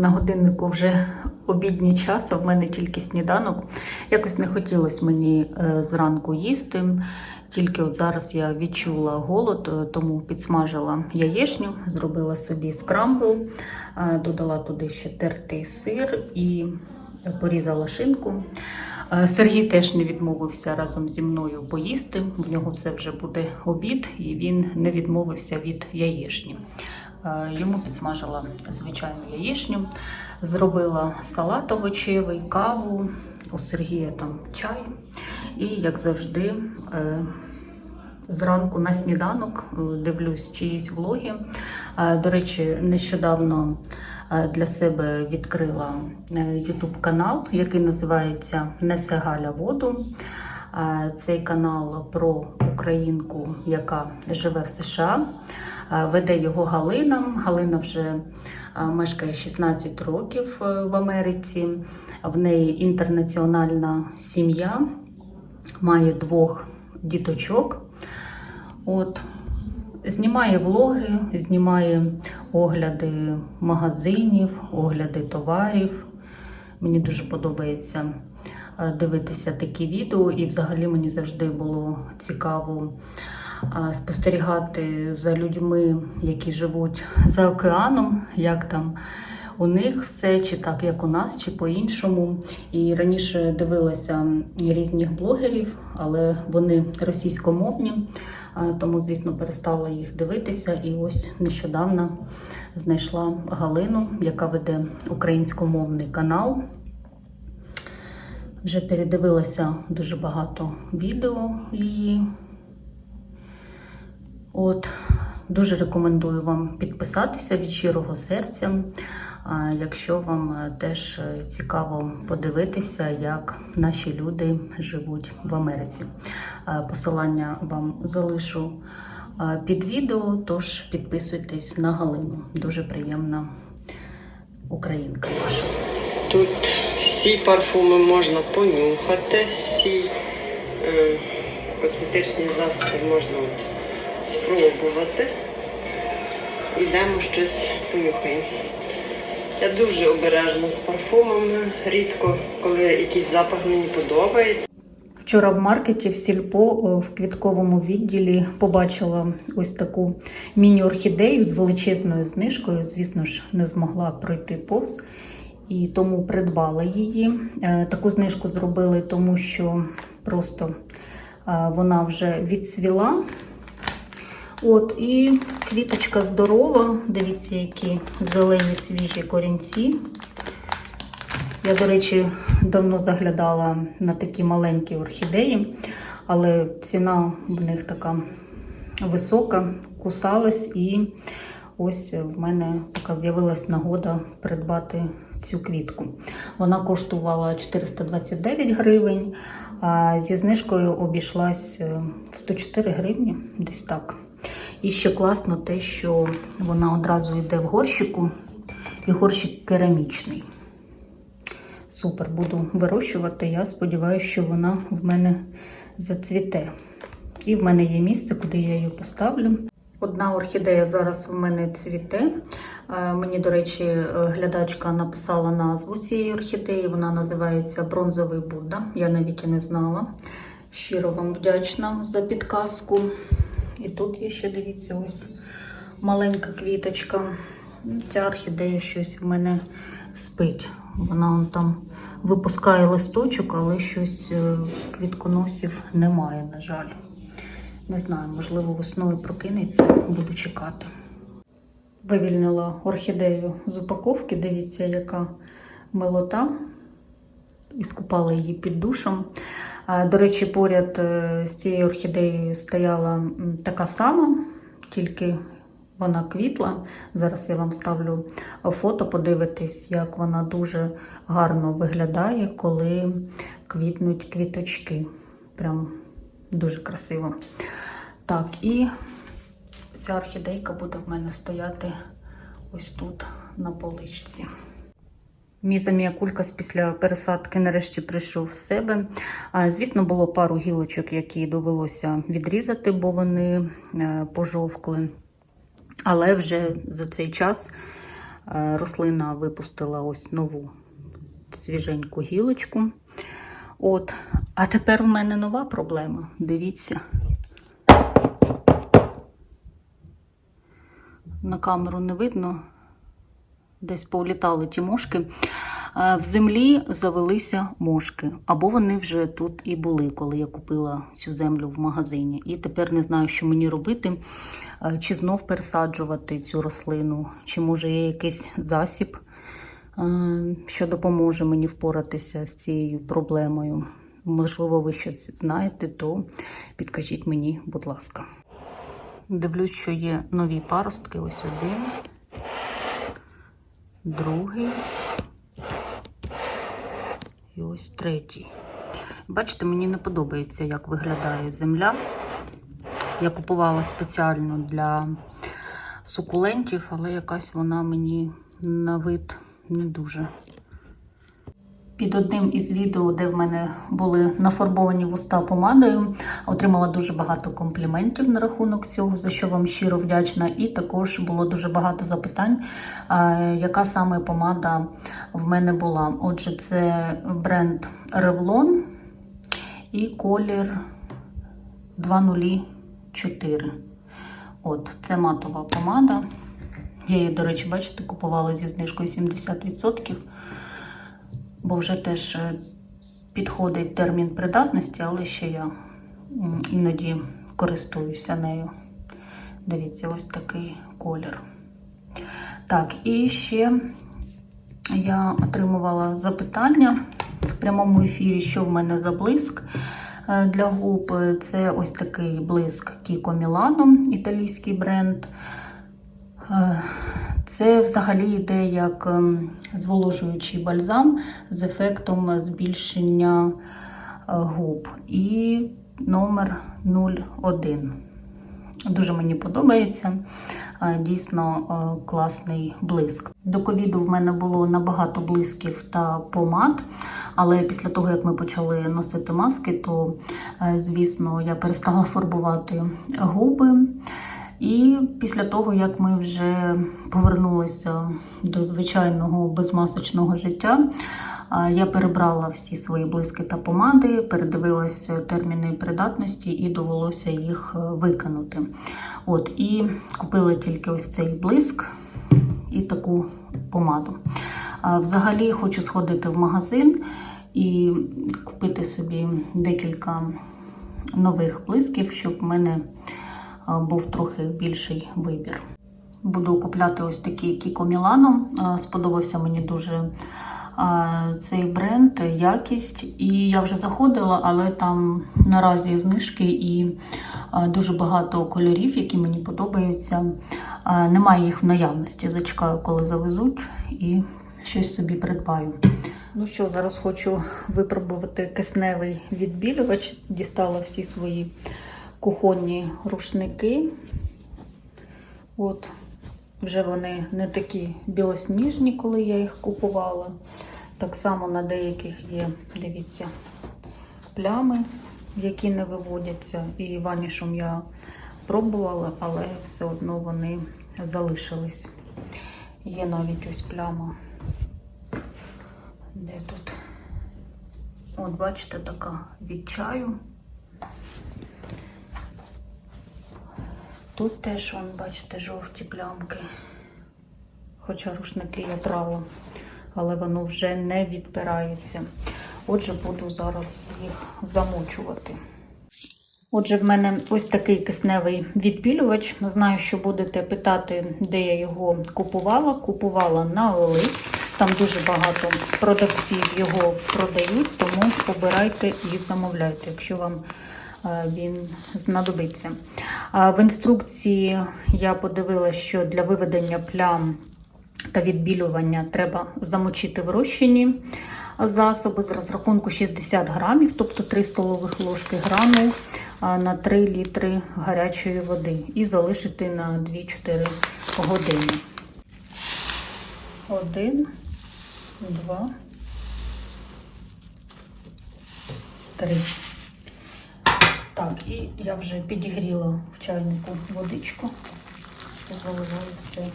На годиннику вже обідній час, а в мене тільки сніданок. Якось не хотілося мені е, зранку їсти. Тільки от зараз я відчула голод, е, тому підсмажила яєшню, зробила собі скрамбл, е, додала туди ще тертий сир і порізала шинку. Сергій теж не відмовився разом зі мною поїсти. В нього все вже буде обід, і він не відмовився від яєшні. Е, Йому підсмажила звичайну яєшню, зробила салат овочевий, каву, у Сергія там чай. І, як завжди, е, зранку на сніданок е, дивлюсь чиїсь влоги. До речі, нещодавно для себе відкрила YouTube канал, який називається Несе Галя воду. Е, Цей канал про українку, яка живе в США. Е, Веде його Галина. Галина вже е, мешкає 16 років в Америці. В неї інтернаціональна сім'я, має двох діточок. От. Знімає влоги, знімає огляди магазинів, огляди товарів. Мені дуже подобається дивитися такі відео, і взагалі мені завжди було цікаво е, спостерігати за людьми, які живуть за океаном, як там у них все, чи так, як у нас, чи по-іншому. І раніше дивилася різних блогерів, але вони російськомовні, е, тому, звісно, перестала їх дивитися. І ось нещодавно знайшла Галину, яка веде українськомовний канал. Вже передивилася дуже багато відео її. От, дуже рекомендую вам підписатися від щирого серця. Якщо вам е, теж е, цікаво подивитися, як наші люди живуть в Америці. Посилання вам залишу під відео, тож підписуйтесь на Галину. Дуже приємна українка ваша. Тут всі парфуми можна понюхати, всі е, косметичні засоби можна от спробувати. Ідемо щось понюхаємо. Я дуже обережна з парфумами. Рідко, коли якийсь запах мені подобається. Вчора в маркеті в Сільпо в квітковому відділі побачила ось таку міні-орхідею з величезною знижкою. Звісно ж, не змогла пройти повз і тому придбала її. Е, Таку знижку зробили, тому що просто е, вона вже відсвіла. От, і квіточка здорова. Дивіться, які зелені свіжі корінці. Я, до речі, давно заглядала на такі маленькі орхідеї, але ціна в них така висока, кусалась, і ось в мене така з'явилась нагода придбати цю квітку. Вона коштувала 429 гривень, а зі знижкою обійшлась е, в 104 гривні, десь так. І ще класно те, що вона одразу йде в горщику, і горщик керамічний. Супер, буду вирощувати. Я сподіваюся, що вона в мене зацвіте. І в мене є місце, куди я її поставлю. Одна орхідея зараз в мене цвіте. Е, Мені, до речі, глядачка написала назву цієї орхідеї. Вона називається Бронзовий Будда. Я навіть і не знала. Щиро вам вдячна за підказку. І тут є ще, дивіться, ось маленька квіточка. Ця орхідея щось в мене спить. Вона там випускає листочок, але щось е, квітконосів немає, на жаль. Не знаю, можливо, весною прокинеться, буду чекати. Вивільнила орхідею з упаковки. Дивіться, яка милота. І скупала її під душем. До речі, поряд е, з цією орхідеєю стояла така сама, тільки вона квітла. Зараз я вам ставлю фото, подивитись, як вона дуже гарно виглядає, коли квітнуть квіточки. Прям дуже красиво. Так, і ця орхідейка буде в мене стояти ось тут на поличці. Мій заміакулькас після пересадки нарешті прийшов в себе. Звісно, було пару гілочок, які довелося відрізати, бо вони е, пожовкли. Але вже за цей час Е, Рослина випустила ось нову свіженьку гілочку. От. А тепер в мене нова проблема. Дивіться. На камеру не видно. Десь повлітали ті мошки. Е, В землі завелися мошки, або вони вже тут і були, коли я купила цю землю в магазині. І тепер не знаю, що мені робити, Е, чи знов пересаджувати цю рослину, чи може є якийсь засіб, що допоможе мені впоратися з цією проблемою. Можливо, ви щось знаєте, то підкажіть мені, будь ласка. Дивлюсь, що є нові паростки. Ось один, другий і ось третій. Бачите, мені не подобається, як виглядає земля. Я купувала спеціально для сукулентів, але якась вона мені на вид не дуже. Під одним із відео, де в мене були нафарбовані вуста помадою, отримала дуже багато компліментів на рахунок цього, за що вам щиро вдячна. І також було дуже багато запитань, яка саме помада в мене була. Отже, це бренд Revlon і колір 204. От, це матова помада. Я її, до речі, бачите, купувала зі знижкою 70%, бо вже теж е, підходить термін придатності, але ще я іноді користуюся нею. Дивіться, ось такий колір. Так, і ще я отримувала запитання в прямому ефірі, що в мене за блиск е, для губ. Це ось такий блиск Kiko Milano, італійський бренд. Е, Це взагалі йде як ем, зволожуючий бальзам з ефектом збільшення е, губ. І номер 01. Дуже мені подобається. Е, Дійсно класний блиск. До ковіду в мене було набагато блисків та помад, але після того, як ми почали носити маски, то, звісно, я перестала фарбувати губи. І після того, як ми вже повернулися до звичайного безмасочного життя, я перебрала всі свої блиски та помади, передивилася терміни придатності і довелося їх е, викинути. От, і купила тільки ось цей блиск і таку помаду. Взагалі хочу сходити в магазин і купити собі декілька нових блисків, щоб в мене був трохи більший вибір. Буду купляти ось такий Milano. А, Сподобався мені дуже цей бренд, якість. І я вже заходила, але там наразі знижки і дуже багато кольорів, які мені подобаються. Немає їх в наявності. Зачекаю, коли завезуть, і щось собі придбаю. Ну що, зараз хочу випробувати кисневий відбілювач. Дістала всі свої кухонні рушники. От, вже вони не такі білосніжні, коли я їх купувала. Так само на деяких є, дивіться, плями, які не виводяться. І ванішом я пробувала, але все одно вони залишились. Є навіть ось пляма. Де тут? От, бачите, така від чаю. Тут теж, вон, бачите, жовті плямки. Хоча рушники я брала, але воно вже не відпирається. Отже, буду зараз їх замочувати. Отже, в мене ось такий кисневий відбілювач. Знаю, що будете питати, де я його купувала. Купувала на OLX. Там дуже багато продавців його продають, тому обирайте і замовляйте, якщо вам він знадобиться. В інструкції я подивилася, що для виведення плям та відбілювання треба замочити в розчині засоби з розрахунку 60 грамів, тобто 3 столових ложки грану на 3 літри гарячої води і залишити на 2-4 години. Один, два, три. Так, і я вже підігріла в чайнику водичку. Заливаю все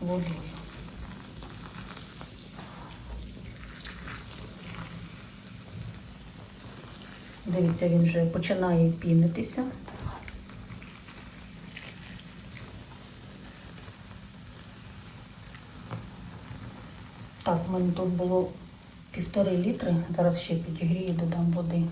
водою. Дивіться, він вже починає пінитися. Так, в мене тут було півтори літри. Зараз ще підігрію, додам води.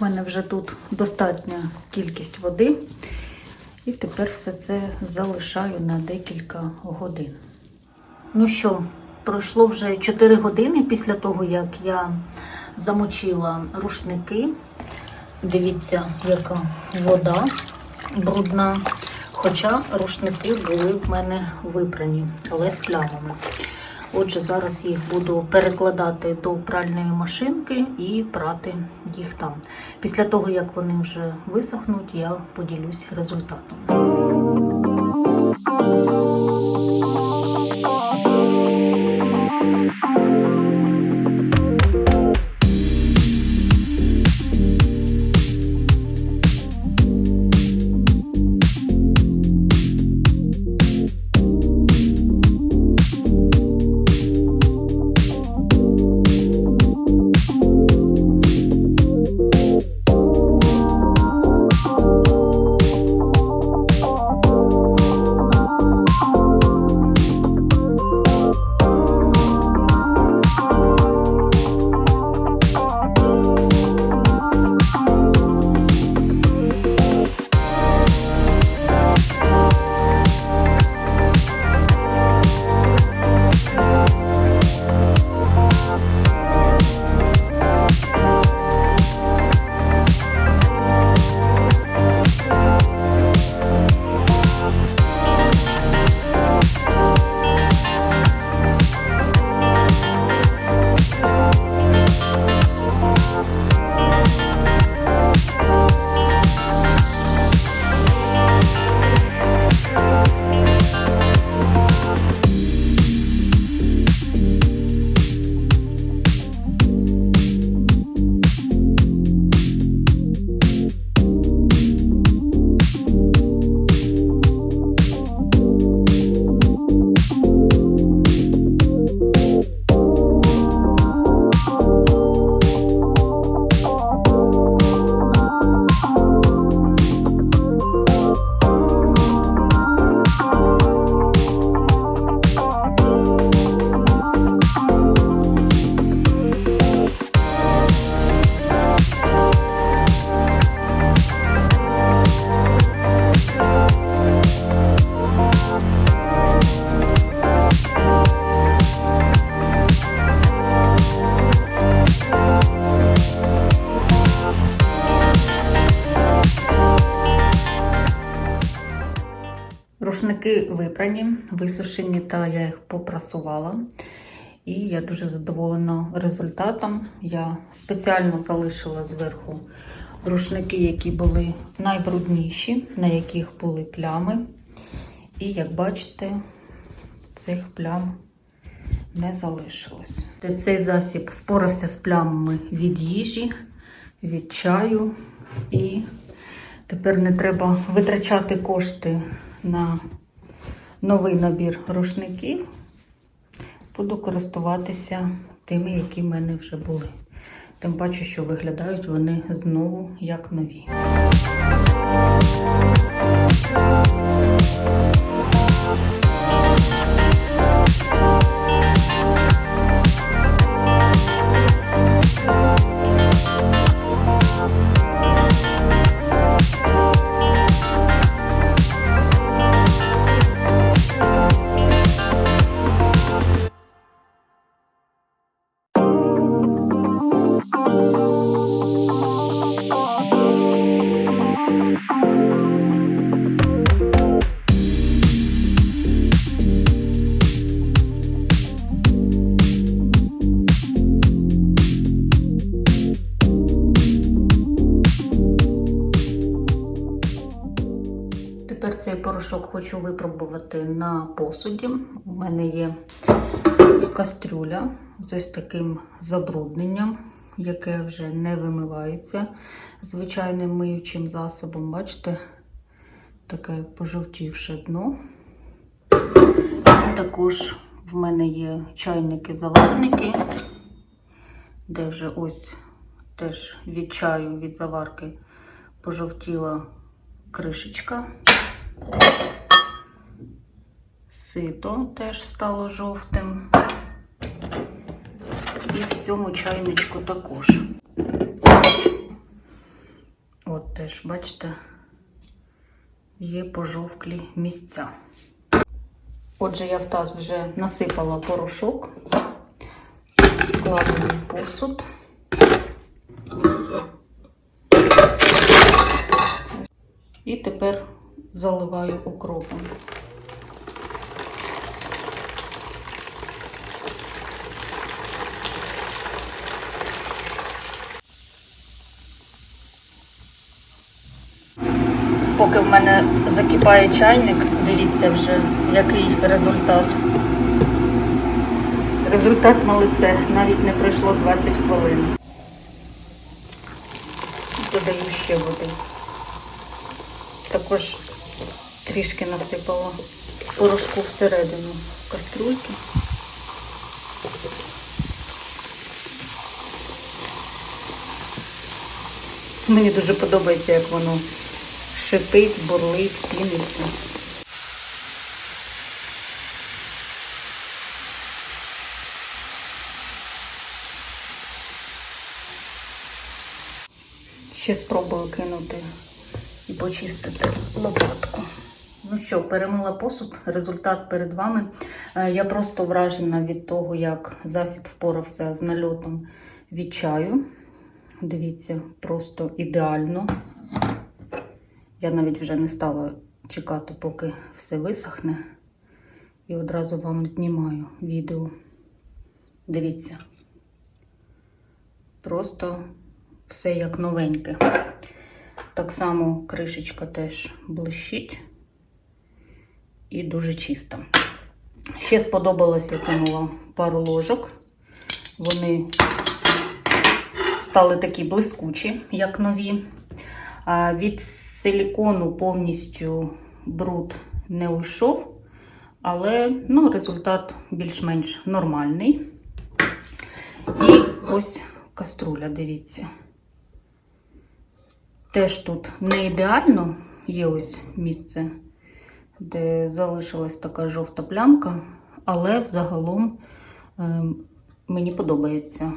У мене вже тут достатня кількість води. І тепер все це залишаю на декілька годин. Ну що, пройшло вже 4 години після того, як я замочила рушники. Дивіться, яка вода брудна. Хоча рушники були в мене випрані, але з плямами. Отже, зараз їх буду перекладати до пральної машинки і прати їх там. Після того, як вони вже висохнуть, я поділюсь результатом. Випрані, висушені, та я їх попрасувала. І я дуже задоволена результатом. Я спеціально залишила зверху рушники, які були найбрудніші, на яких були плями. І як бачите, цих плям не залишилось. Цей засіб впорався з плямами від їжі, від чаю. І тепер не треба витрачати кошти на новий набір рушників. Буду користуватися тими, які в мене вже були. Тим паче, що виглядають вони знову як нові. Хочу випробувати на посуді. У мене є кастрюля з ось таким забрудненням, яке вже не вимивається звичайним миючим засобом. Бачите, таке пожовтівше дно. І також в мене є чайники-заварники, де вже ось теж від чаю, від заварки пожовтіла кришечка. Сито теж стало жовтим. І в цьому чайничку також. От теж, бачите, є пожовклі місця. Отже, я в таз вже насипала порошок, складений посуд. І тепер заливаю укропом. Поки в мене закипає чайник, дивіться вже, який результат. Результат на лице навіть не пройшло 20 хвилин. Додаю ще води. Також трішки насипала порошку всередину каструльки. Мені дуже подобається, як воно шипить, бурлить, піниться. Ще спробую кинути і почистити лопатку. Ну що, перемила посуд, результат перед вами. Е, Я просто вражена від того, як засіб впорався з нальотом від чаю. Дивіться, просто ідеально. Я навіть вже не стала чекати, поки все висохне. І одразу вам знімаю відео. Дивіться. Просто все як новеньке. Так само кришечка теж блищить і дуже чиста. Ще сподобалось, я кинула пару ложок. Вони стали такі блискучі, як нові. Від силікону повністю бруд не уйшов, але ну, результат більш-менш нормальний. І ось каструля, дивіться. Теж тут не ідеально, є ось місце, де залишилась така жовта плямка, але взагалом е, мені подобається.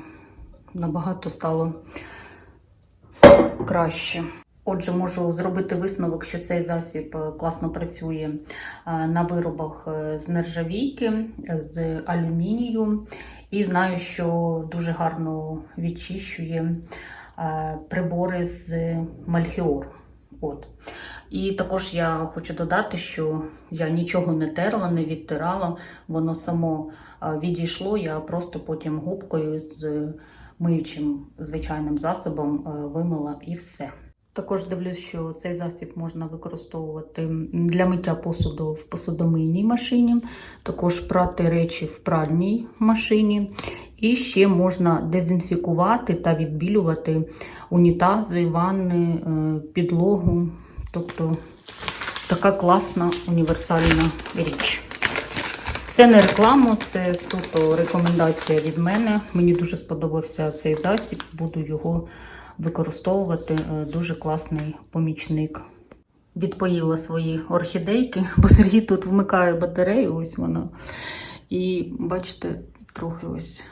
Набагато стало краще. Отже, можу зробити висновок, що цей засіб е, класно працює е, на виробах е, з нержавійки, з алюмінію, і знаю, що дуже гарно відчищує прибори з мальхіор. От. І також я хочу додати, що я нічого не терла, не відтирала, воно само відійшло. Я просто потім губкою з миючим звичайним засобом вимила і все. Також дивлюсь, що цей засіб можна використовувати для миття посуду в посудомийній машині, також прати речі в пральній машині. І ще можна дезінфікувати та відбілювати унітази, ванни, е, підлогу. Тобто така класна універсальна річ. Це не реклама, це суто рекомендація від мене. Мені дуже сподобався цей засіб, буду його використовувати. Е, Дуже класний помічник. Відпоїла свої орхідейки, бо Сергій тут вмикає батарею, ось вона. І бачите, трохи ось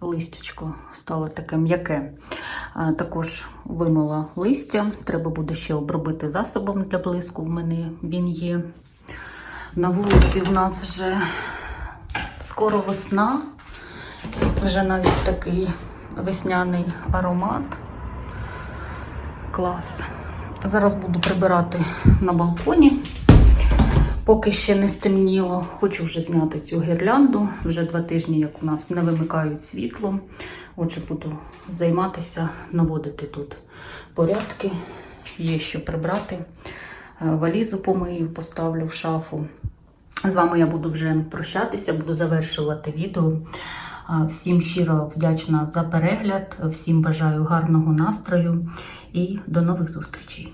листячко стало таке м'яке. Також вимила листя. Треба буде ще обробити засобом для блиску. В мене він є. На вулиці в нас вже скоро весна, вже навіть такий весняний аромат. Клас. Зараз буду прибирати на балконі. Поки ще не стемніло, хочу вже зняти цю гірлянду. Вже два тижні, як у нас не вимикають світло. Отже, буду займатися, наводити тут порядки. Є що прибрати. Е, Валізу помию, поставлю в шафу. З вами я буду вже прощатися, буду завершувати відео. Всім щиро вдячна за перегляд, всім бажаю гарного настрою і до нових зустрічей.